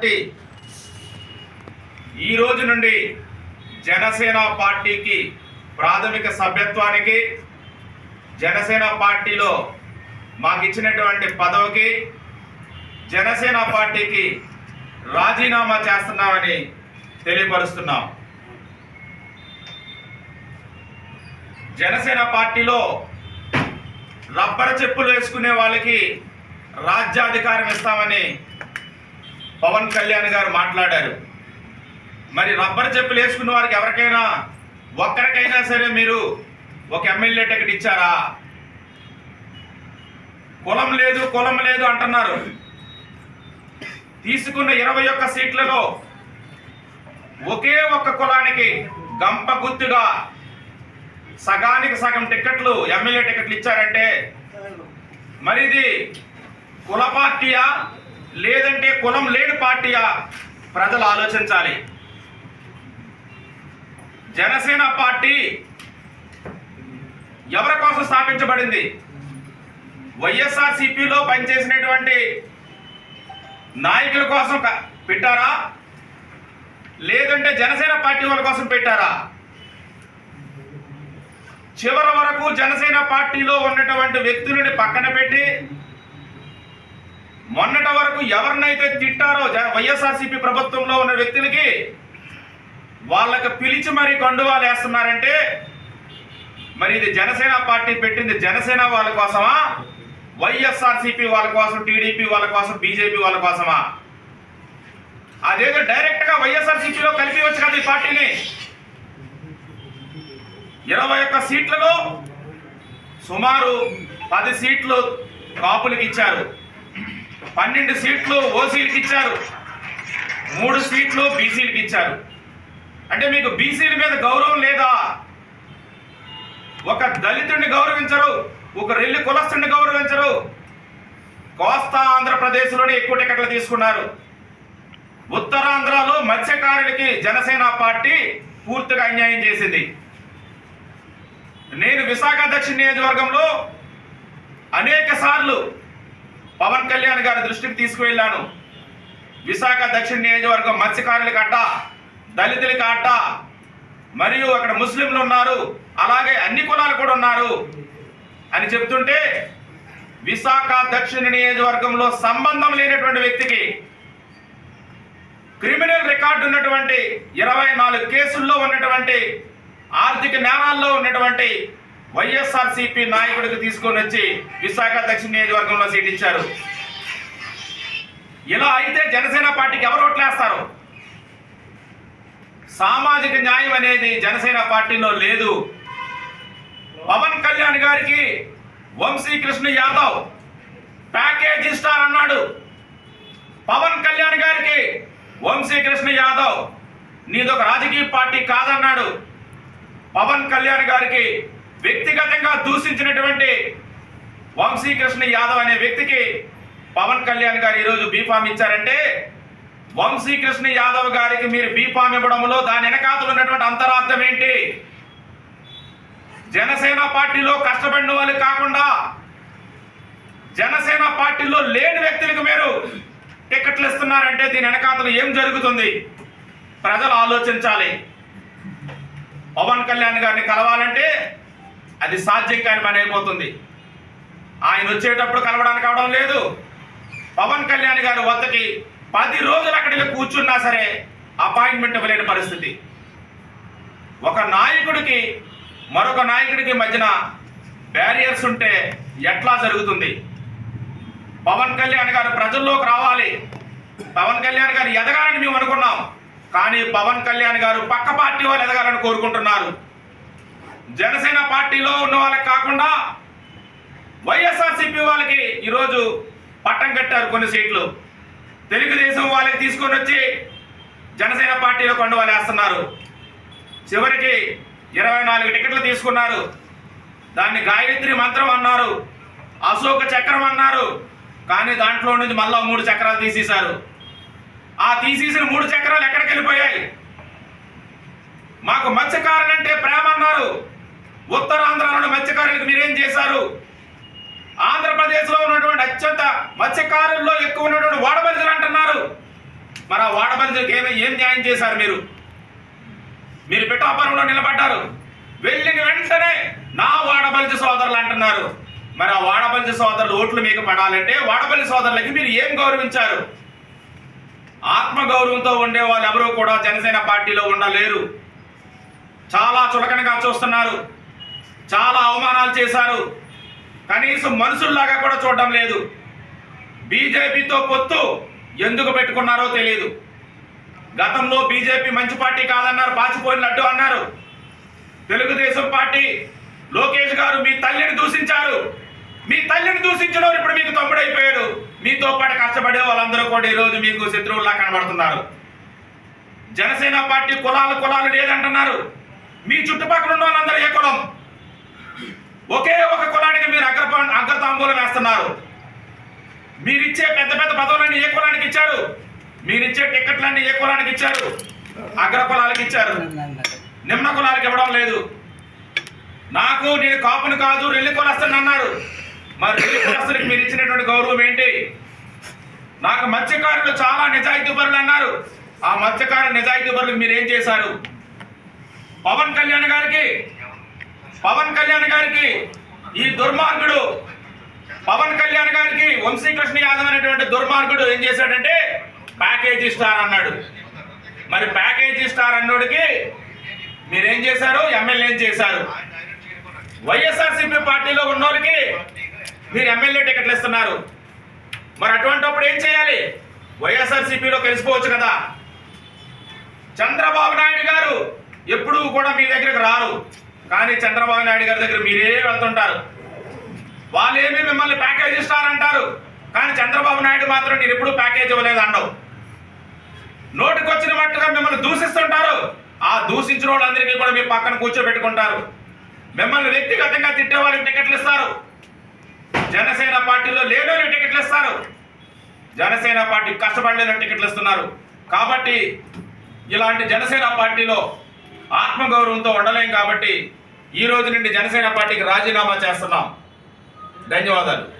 కాబట్టి ఈ రోజు నుండి జనసేన పార్టీకి ప్రాథమిక సభ్యత్వానికి జనసేన పార్టీలో మాకు ఇచ్చినటువంటి పదవికి జనసేన పార్టీకి రాజీనామా చేస్తున్నామని తెలియపరుస్తున్నాం. జనసేన పార్టీలో రబ్బర్ చెప్పులు వేసుకునే వాళ్ళకి రాజ్యాధికారం ఇస్తామని పవన్ కళ్యాణ్ గారు మాట్లాడారు. మరి రబ్బర్ చెప్పులు వేసుకున్న వారికి ఎవరికైనా ఒక్కరికైనా సరే మీరు ఒక ఎమ్మెల్యే టికెట్ ఇచ్చారా? కులం లేదు కులం లేదు అంటున్నారు. తీసుకున్న ఇరవై ఒక్క సీట్లలో ఒకే ఒక్క కులానికి గంప గుర్తుగా సగానికి సగం టికెట్లు ఎమ్మెల్యే టికెట్లు ఇచ్చారంటే మరిది కుల పార్టీయా? లేదంటే కులం లేని పార్టీయా? ప్రజలు ఆలోచించాలి. జనసేన పార్టీ ఎవరి కోసం స్థాపించబడింది? వైఎస్ఆర్ సిపిలో పనిచేసినటువంటి నాయకుల కోసం పెట్టారా? లేదంటే జనసేన పార్టీ వాళ్ళ కోసం పెట్టారా? చివరి వరకు జనసేన పార్టీలో ఉన్నటువంటి వ్యక్తులని పక్కన పెట్టి మొన్నటి వరకు ఎవరినైతే తిట్టారో వైఎస్ఆర్సీపీ ప్రభుత్వంలో ఉన్న వ్యక్తులకి వాళ్ళకి పిలిచి మరి కండువాలు వేస్తున్నారంటే మరి ఇది జనసేన పార్టీ పెట్టింది జనసేన వాళ్ళ కోసమా? వైఎస్ఆర్సీపీ వాళ్ళ కోసం టీడీపీ వాళ్ళ కోసం బీజేపీ వాళ్ళ కోసమా? అదేదో డైరెక్ట్గా వైఎస్ఆర్సీపీలో కలిపి వచ్చు కదా ఈ పార్టీని. ఇరవై ఒక్క సీట్లలో సుమారు పది సీట్లు కాపులకు ఇచ్చారు. పన్నెండు సీట్లు ఓసీలకు ఇచ్చారు. మూడు సీట్లు బీసీలకు ఇచ్చారు. అంటే మీకు బీసీల మీద గౌరవం లేదా? ఒక దళితుడిని గౌరవించరు ఒక రెల్లి కులస్తుడిని గౌరవించరు. కోస్తా ఆంధ్రప్రదేశ్లోనే ఎక్కువ టికెట్లు తీసుకున్నారు. ఉత్తరాంధ్రలో మత్స్యకారులకి జనసేన పార్టీ పూర్తిగా అన్యాయం చేసింది. నేను విశాఖ దక్షిణ నియోజకవర్గంలో అనేక సార్లు పవన్ కళ్యాణ్ గారి దృష్టికి తీసుకువెళ్ళాను. విశాఖ దక్షిణ నియోజకవర్గం మత్స్యకారులకు అట్ట దళితులకు అట్ట మరియు అక్కడ ముస్లింలు ఉన్నారు. అలాగే అన్ని కులాలు కూడా ఉన్నారు అని చెప్తుంటే విశాఖ దక్షిణ నియోజకవర్గంలో సంబంధం లేనటువంటి వ్యక్తికి క్రిమినల్ రికార్డు ఉన్నటువంటి ఇరవై నాలుగు కేసుల్లో ఉన్నటువంటి ఆర్థిక నేరాల్లో ఉన్నటువంటి వైఎస్ఆర్ సిపి నాయకుడికి తీసుకొని వచ్చి విశాఖ దక్షిణ నియోజకవర్గంలో సీట్ ఇచ్చారు. ఇలా అయితే జనసేన పార్టీకి ఎవరు ఓట్లేస్తారు సామాజిక న్యాయం అనేది జనసేన పార్టీలో లేదు. పవన్ కళ్యాణ్ గారికి వంశీకృష్ణ యాదవ్ ప్యాకేజ్ ఇస్తానన్నాడు పవన్ కళ్యాణ్ గారికి వంశీకృష్ణ యాదవ్ నీదొక రాజకీయ పార్టీ కాదన్నాడు. పవన్ కళ్యాణ్ గారికి వ్యక్తిగతంగా దూషించినటువంటి వంశీకృష్ణ యాదవ్ అనే వ్యక్తికి పవన్ కళ్యాణ్ గారు ఈరోజు బీఫామ్ ఇచ్చారంటే వంశీకృష్ణ యాదవ్ గారికి మీరు బీఫామ్ ఇవ్వడంలో దాని వెనకాతలు ఉన్నటువంటి అంతరార్థం ఏంటి? జనసేన పార్టీలో కష్టపడిన వాళ్ళు కాకుండా జనసేన పార్టీలో లేని వ్యక్తులకు మీరు టికెట్లు ఇస్తున్నారంటే దీని వెనకాతలు ఏం జరుగుతుంది? ప్రజలు ఆలోచించాలి. పవన్ కళ్యాణ్ గారిని కలవాలంటే అది సాధ్యం కాని పని అయిపోతుంది. ఆయన వచ్చేటప్పుడు కలవడానికి అవడం లేదు. పవన్ కళ్యాణ్ గారి వద్దకి పది రోజులు అక్కడ కూర్చున్నా సరే అపాయింట్మెంట్ ఇవ్వలేని పరిస్థితి. ఒక నాయకుడికి మరొక నాయకుడికి మధ్యన బ్యారియర్స్ ఉంటే ఎట్లా జరుగుతుంది? పవన్ కళ్యాణ్ గారు ప్రజల్లోకి రావాలి. పవన్ కళ్యాణ్ గారు ఎదగాలని మేము అనుకున్నాం. కానీ పవన్ కళ్యాణ్ గారు పక్క పార్టీ వాళ్ళు ఎదగాలని కోరుకుంటున్నారు. జనసేన పార్టీలో ఉన్న వాళ్ళకి కాకుండా వైఎస్ఆర్సీపీ వాళ్ళకి ఈరోజు పట్టం కట్టారు కొన్ని సీట్లు. తెలుగుదేశం వాళ్ళకి తీసుకొని వచ్చి జనసేన పార్టీలో కొండవాళ్ళు వేస్తున్నారు. చివరికి ఇరవై నాలుగు టికెట్లు తీసుకున్నారు. దాన్ని గాయత్రి మంత్రం అన్నారు. అశోక చక్రం అన్నారు. కానీ దాంట్లో నుంచి మళ్ళా మూడు చక్రాలు తీసేశారు. ఆ తీసేసిన మూడు చక్రాలు ఎక్కడికి వెళ్ళిపోయాయి? మాకు మత్స్యకారులంటే ప్రేమ అన్నారు. ఉత్తరాంధ్రలో మత్స్యకారులకు మీరేం చేశారు? ఆంధ్రప్రదేశ్లో ఉన్నటువంటి అత్యంత మత్స్యకారుల్లో ఎక్కువ ఉన్నటువంటి వాడబలిజలు అంటున్నారు. మరి ఆ వాడబలికి ఏమి ఏం న్యాయం చేశారు మీరు? మీరు పిఠాపురంలో నిలబడ్డారు. వెళ్ళిన వెంటనే నా వాడబలిజ సోదరులు అంటున్నారు. మరి ఆ వాడపల్లి సోదరులు ఓట్లు మీకు పడాలంటే వాడపల్లి సోదరులకి మీరు ఏం గౌరవించారు? ఆత్మగౌరవంతో ఉండే వాళ్ళు ఎవరూ కూడా జనసేన పార్టీలో ఉండలేరు. చాలా చులకనగా చూస్తున్నారు. చాలా అవమానాలు చేశారు. కనీసం మనుషుల్లాగా కూడా చూడడం లేదు. బీజేపీతో పొత్తు ఎందుకు పెట్టుకున్నారో తెలియదు గతంలో బీజేపీ మంచి పార్టీ కాదన్నారు పాచిపోయిన లడ్డు అన్నారు. తెలుగుదేశం పార్టీ లోకేష్ గారు మీ తల్లిని దూషించారు. మీ తల్లిని దూషించడం ఇప్పుడు మీకు తమ్ముడైపోయారు మీతో పాటు కష్టపడే వాళ్ళందరూ కూడా ఈరోజు మీకు శత్రువుల్లా కనబడుతున్నారు. జనసేన పార్టీ కులాలు కులాలు లేదంటున్నారు. మీ చుట్టుపక్కల ఉన్న వాళ్ళందరూ ఏ కులం ఒకే ఒక కులానికి మీరు అగ్ర అగ్రతాంబూలం వేస్తున్నారు. మీరిచ్చే పెద్ద పెద్ద పదవులన్నీ ఏ కులానికి ఇచ్చారు? మీరిచ్చే టికెట్లన్నీ ఏ కులానికి ఇచ్చారు? అగ్ర కులాలకు ఇచ్చారు. నిమ్న కులాలకు ఇవ్వడం లేదు. నాకు నేను కాపుని కాదు రెల్లి కులస్తుని అన్నారు. మరి రెల్లి కులస్తునికి మీరు ఇచ్చినటువంటి గౌరవం ఏంటి? నాకు మత్స్యకారులు చాలా నిజాయితీ పరులు అన్నారు. ఆ మత్స్యకారులు నిజాయితీ పరులకు మీరు ఏం చేశారు? పవన్ కళ్యాణ్ గారికి పవన్ కళ్యాణ్ గారికి ఈ దుర్మార్గుడు పవన్ కళ్యాణ్ గారికి వంశీకృష్ణ యాదవ్ అనేటువంటి దుర్మార్గుడు ఏం చేశాడంటే ప్యాకేజీ స్టార్ అన్నాడు. మరి ప్యాకేజీ స్టార్ అన్నోడికి మీరేం చేశారు? ఎమ్మెల్యే చేశారు? వైఎస్ఆర్సీపీ పార్టీలో ఉన్నోళ్ళకి మీరు ఎమ్మెల్యే టికెట్లు ఇస్తున్నారు. మరి అటువంటిప్పుడు ఏం చేయాలి? వైఎస్ఆర్సీపీలో కలిసిపోవచ్చు కదా. చంద్రబాబు నాయుడు గారు ఎప్పుడూ కూడా మీ దగ్గరకు రారు. కానీ చంద్రబాబు నాయుడు గారి దగ్గర మీరే వెళ్తుంటారు. వాళ్ళేమీ మిమ్మల్ని ప్యాకేజ్ ఇస్తారంటారు. కానీ చంద్రబాబు నాయుడు మాత్రం నేను ఎప్పుడు ప్యాకేజ్ ఇవ్వలేదు అండవు. నోటికొచ్చిన మట్టుగా మిమ్మల్ని దూషిస్తుంటారు. ఆ దూషించిన వాళ్ళందరికీ కూడా మీ పక్కన కూర్చోబెట్టుకుంటారు. మిమ్మల్ని వ్యక్తిగతంగా తిట్టే వాళ్ళకి టికెట్లు ఇస్తారు. జనసేన పార్టీలో లేని టికెట్లు ఇస్తారు. జనసేన పార్టీ కష్టపడలేని టికెట్లు ఇస్తున్నారు. కాబట్టి ఇలాంటి జనసేన పార్టీలో ఆత్మగౌరవంతో ఉండలేం కాబట్టి ఈ రోజు నుండి జనసేన పార్టీకి రాజీనామా చేస్తున్నాం. ధన్యవాదాలు.